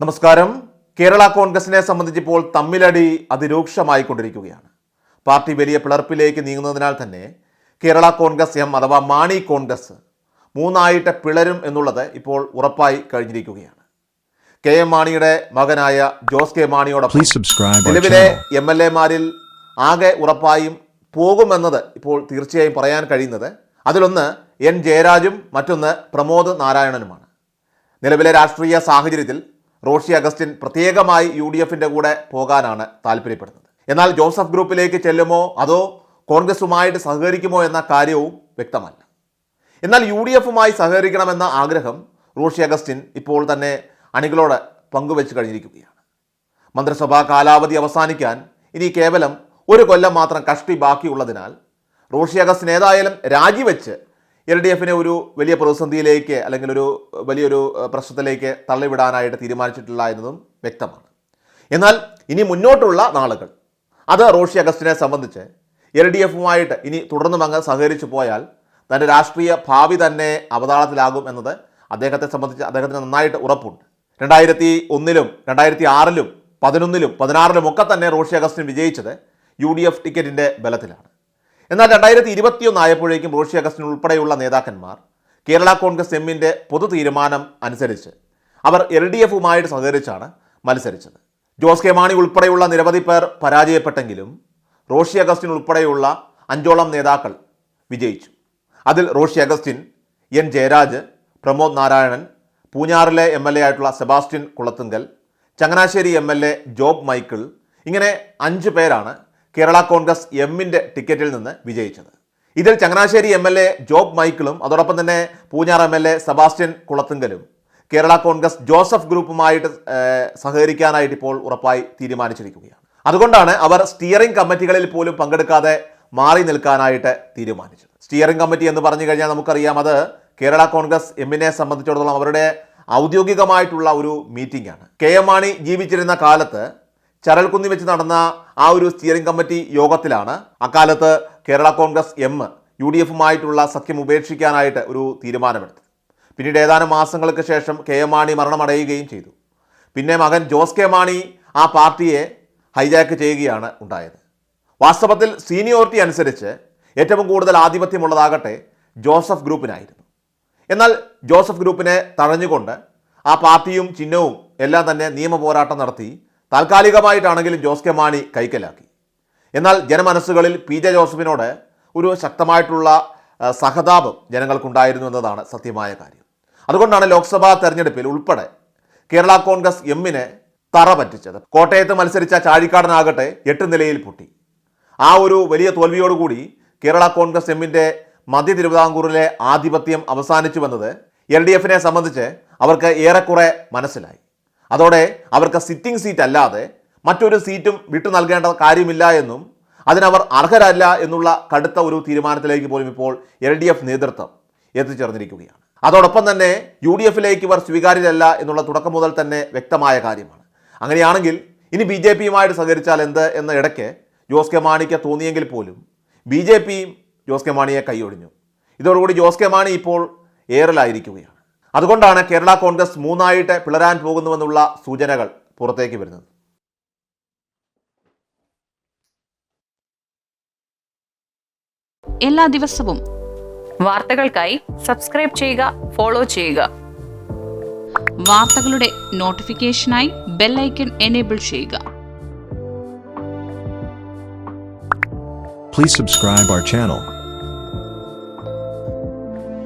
നമസ്കാരം. കേരള കോൺഗ്രസിനെ സംബന്ധിച്ചിപ്പോൾ തമ്മിലടി അതിരൂക്ഷമായി കൊണ്ടിരിക്കുകയാണ് പാർട്ടി വലിയ പിളർപ്പിലേക്ക് നീങ്ങുന്നതിനാൽ തന്നെ കേരള കോൺഗ്രസ് എം അഥവാ മാണി കോൺഗ്രസ് മൂന്നായിട്ട് പിളരും എന്നുള്ളത് ഇപ്പോൾ ഉറപ്പായി കഴിഞ്ഞിരിക്കുകയാണ്. കെ എം മാണിയുടെ മകനായ ജോസ് കെ മാണിയോടൊപ്പം നിലവിലെ. എം എൽ എമാരിൽ ആകെ ഉറപ്പായും പോകുമെന്നത് ഇപ്പോൾ തീർച്ചയായും പറയാൻ കഴിയുന്നത് അതിലൊന്ന് എൻ ജയരാജും മറ്റൊന്ന് പ്രമോദ് നാരായണനുമാണ്. നിലവിലെ രാഷ്ട്രീയ സാഹചര്യത്തിൽ റോഷി അഗസ്റ്റിൻ പ്രത്യേകമായി യു ഡി എഫിന്റെ കൂടെ പോകാനാണ് താല്പര്യപ്പെടുന്നത്. എന്നാൽ ജോസഫ് ഗ്രൂപ്പിലേക്ക് ചെല്ലുമോ? അതോ കോൺഗ്രസുമായിട്ട് സഹകരിക്കുമോ എന്ന കാര്യവും വ്യക്തമല്ല. എന്നാൽ യു ഡി എഫുമായി സഹകരിക്കണമെന്ന ആഗ്രഹം റോഷി അഗസ്റ്റിൻ ഇപ്പോൾ തന്നെ അണികളോട് പങ്കുവെച്ച് കഴിഞ്ഞിരിക്കുകയാണ്. മന്ത്രിസഭാ കാലാവധി അവസാനിക്കാൻ ഇനി കേവലം ഒരു കൊല്ലം മാത്രം കഷ്ടി ബാക്കിയുള്ളതിനാൽ റോഷി അഗസ്റ്റിൻ ഏതായാലും രാജിവെച്ച് എൽ ഡി എഫിനെ ഒരു വലിയ പ്രതിസന്ധിയിലേക്ക് അല്ലെങ്കിൽ ഒരു വലിയൊരു പ്രശ്നത്തിലേക്ക് തള്ളിവിടാനായിട്ട് തീരുമാനിച്ചിട്ടില്ല എന്നതും വ്യക്തമാണ്. എന്നാൽ ഇനി മുന്നോട്ടുള്ള നാളുകൾ അത് റോഷി അഗസ്റ്റിനെ സംബന്ധിച്ച് എൽ ഡി എഫുമായിട്ട് ഇനി തുടർന്നും അങ്ങ് സഹകരിച്ചു പോയാൽ തന്റെ രാഷ്ട്രീയ ഭാവി തന്നെ അവതാളത്തിലാകും എന്നത് അദ്ദേഹത്തെ സംബന്ധിച്ച് അദ്ദേഹത്തിന് നന്നായിട്ട് ഉറപ്പുണ്ട്. രണ്ടായിരത്തി ഒന്നിലും രണ്ടായിരത്തി ആറിലും പതിനൊന്നിലും പതിനാറിലും ഒക്കെ തന്നെ റോഷി അഗസ്റ്റിൻ വിജയിച്ചത് യു ഡി എഫ് ടിക്കറ്റിന്റെ ബലത്തിലാണ്. എന്നാൽ രണ്ടായിരത്തി ഇരുപത്തിയൊന്ന് ആയപ്പോഴേക്കും റോഷി അഗസ്റ്റിൻ ഉൾപ്പെടെയുള്ള നേതാക്കന്മാർ കേരള കോൺഗ്രസ് എമ്മിന്റെ പൊതു തീരുമാനം അനുസരിച്ച് അവർ എൽ ഡി എഫുമായിട്ട് സഹകരിച്ചാണ് മത്സരിച്ചത്. ജോസ് കെ മാണി ഉൾപ്പെടെയുള്ള നിരവധി പേർ പരാജയപ്പെട്ടെങ്കിലും റോഷി അഗസ്റ്റിൻ ഉൾപ്പെടെയുള്ള അഞ്ചോളം നേതാക്കൾ വിജയിച്ചു. അതിൽ റോഷി അഗസ്റ്റിൻ എൻ ജയരാജ് പ്രമോദ് നാരായണൻ പൂഞ്ഞാറിലെ എം എൽ എ ആയിട്ടുള്ള Sebastian Kulathunkal Changanassery M L A Job Michael ഇങ്ങനെ അഞ്ച് പേരാണ് കേരള കോൺഗ്രസ് എമ്മിന്റെ ടിക്കറ്റിൽ നിന്ന് വിജയിച്ചത്. ഇതിൽ Changanassery M L A Job മൈക്കിളും അതോടൊപ്പം തന്നെ Poonjar M L A Sebastian കുളത്തുങ്കലും Kerala Congress Joseph ഗ്രൂപ്പുമായിട്ട് സഹകരിക്കാനായിട്ട് ഇപ്പോൾ ഉറപ്പായി തീരുമാനിച്ചിരിക്കുകയാണ്. അതുകൊണ്ടാണ് അവർ സ്റ്റിയറിംഗ് കമ്മിറ്റികളിൽ പോലും പങ്കെടുക്കാതെ മാറി നിൽക്കാനായിട്ട് തീരുമാനിച്ചത്. സ്റ്റിയറിംഗ് കമ്മിറ്റി എന്ന് പറഞ്ഞു കഴിഞ്ഞാൽ നമുക്കറിയാം അത് കേരള കോൺഗ്രസ് എമ്മിനെ സംബന്ധിച്ചിടത്തോളം അവരുടെ ഔദ്യോഗികമായിട്ടുള്ള ഒരു മീറ്റിംഗ് ആണ് കെ എം മാണി ജീവിച്ചിരുന്ന കാലത്ത് ചരൽക്കുന്നി വെച്ച് നടന്ന ആ ഒരു സ്റ്റിയറിംഗ് കമ്മിറ്റി യോഗത്തിലാണ്. അക്കാലത്ത് Kerala Congress M U D എഫുമായിട്ടുള്ള സഖ്യം ഉപേക്ഷിക്കാനായിട്ട് ഒരു തീരുമാനമെടുത്തു പിന്നീട് ഏതാനും മാസങ്ങൾക്ക് ശേഷം കെ എം മാണി മരണമടയുകയും ചെയ്തു. പിന്നെ മകൻ ജോസ് കെ മാണി ആ പാർട്ടിയെ ഹൈജാക്ക് ചെയ്യുകയാണ് ഉണ്ടായത്. വാസ്തവത്തിൽ സീനിയോറിറ്റി അനുസരിച്ച് ഏറ്റവും കൂടുതൽ ആധിപത്യമുള്ളതാകട്ടെ ജോസഫ് ഗ്രൂപ്പിനായിരുന്നു. എന്നാൽ ജോസഫ് ഗ്രൂപ്പിനെ തഴഞ്ഞുകൊണ്ട് ആ പാർട്ടിയും ചിഹ്നവും എല്ലാം തന്നെ നിയമ പോരാട്ടം നടത്തി താൽക്കാലികമായിട്ടാണെങ്കിലും ജോസ് കെ മാണി കൈക്കലാക്കി. എന്നാൽ ജനമനസ്സുകളിൽ പി ജെ ജോസഫിനോട് ഒരു ശക്തമായിട്ടുള്ള സഹതാപം ജനങ്ങൾക്കുണ്ടായിരുന്നു എന്നതാണ് സത്യമായ കാര്യം. അതുകൊണ്ടാണ് ലോക്സഭാ തെരഞ്ഞെടുപ്പിൽ ഉൾപ്പെടെ കേരള കോൺഗ്രസ് എമ്മിനെ തറ പറ്റിച്ചത്. കോട്ടയത്ത് മത്സരിച്ച ചാഴിക്കാടനാകട്ടെ എട്ട് നിലയിൽ പൊട്ടി. ആ ഒരു വലിയ തോൽവിയോടുകൂടി കേരള കോൺഗ്രസ് എമ്മിന്റെ മധ്യ തിരുവിതാംകൂറിലെ ആധിപത്യം അവസാനിച്ചു വന്നത് എൽ ഡി എഫിനെ സംബന്ധിച്ച് അവർക്ക് ഏറെക്കുറെ മനസ്സിലായി. അതോടെ അവർക്ക് സിറ്റിംഗ് സീറ്റ് അല്ലാതെ മറ്റൊരു സീറ്റും വിട്ടു നൽകേണ്ട കാര്യമില്ല എന്നും അതിനവർ അർഹരല്ല എന്നുള്ള കടുത്ത ഒരു തീരുമാനത്തിലേക്ക് പോലും ഇപ്പോൾ എൽ ഡി എഫ് നേതൃത്വം എത്തിച്ചേർന്നിരിക്കുകയാണ്. അതോടൊപ്പം തന്നെ യു ഡി എഫിലേക്ക് ഇവർ സ്വീകാര്യരല്ല എന്നുള്ള തുടക്കം മുതൽ തന്നെ വ്യക്തമായ കാര്യമാണ്. അങ്ങനെയാണെങ്കിൽ ഇനി ബി ജെ പിയുമായിട്ട് സഹകരിച്ചാൽ എന്ത് എന്ന ഇടയ്ക്ക് ജോസ് കെ മാണിക്ക് തോന്നിയെങ്കിൽ പോലും ബി ജെ പിയും ജോസ് കെ മാണിയെ കൈയൊഴിഞ്ഞു ഇതോടുകൂടി ജോസ് കെ മാണി ഇപ്പോൾ ഏറലായിരിക്കുകയാണ്. അതുകൊണ്ടാണ് കേരള കോൺഗ്രസ് മൂന്നായിട്ട് പിളരാൻ പോകുന്നുവെന്നുള്ള സൂചനകൾ പുറത്തേക്ക് വരുന്നത്. എല്ലാ ദിവസവും വാർത്തകൾക്കായി സബ്സ്ക്രൈബ് ചെയ്യുക ഫോളോ ചെയ്യുക. വാർത്തകളുടെ നോട്ടിഫിക്കേഷനായി ബെല്ലൈക്കൺ എനേബിൾ ചെയ്യുക. Please subscribe our channel.